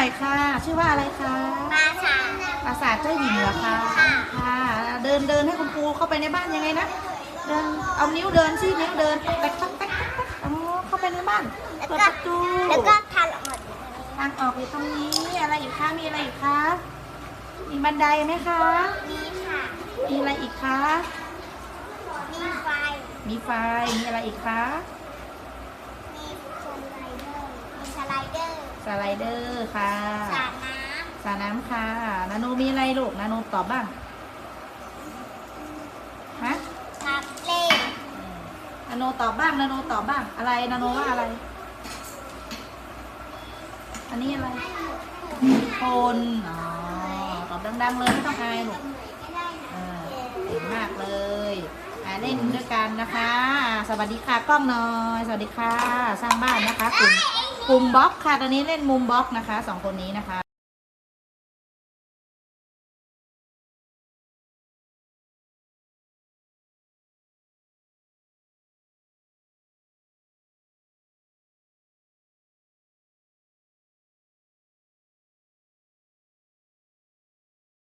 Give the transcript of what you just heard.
น่อยค่ะ ชื่อว่าอะไรคะปลาสาปราสาทเจ้าหญิงเหรอคะค่ะค่ะ เดินเดินให้คุณครูเข้าไปในบ้านยังไงนะ เดินเอานิ้วเดินสินิ้วเดินแตกแตกแตกแตกอ๋อเข้าไปในบ้านแล้วเปิดก็ประตูแล้วก็ทานออกมาทางออกอยู่ตรงนี้อะไรอีกคะมีอะไรอีกคะมีบันไดไหมคะ มีค่ะ มีอะไรอีกคะ มีไฟ มีไฟ มีอะไรอีกคะ มีสไลเดอร์ มีส ไลเดอร์สไลเดอร์ค่ะสระน้สระน้ำค่ะ นาโนมีอะไรลูก นาโนตอบบ้าง ฮะำทับเล่นนาโนตอบบ้าง นาโนตอบบ้าง อะไร นาโนว่าอะไร อันนี้อะไรคนอ๋อ ตอบดังๆเลยไม่ต้องอายลูกไม่ได้นะเออเก่งมากเลยอ่าเล่นด้วยกันนะคะอ่า สวัสดีค่ะกล้องน้อย สวัสดีค่ะ สร้างบ้านนะคะกลุ่มกลุ่มบล็อกค่ะ ตอนนี้เล่นมุมบล็อกนะคะสองคนนี้นะคะ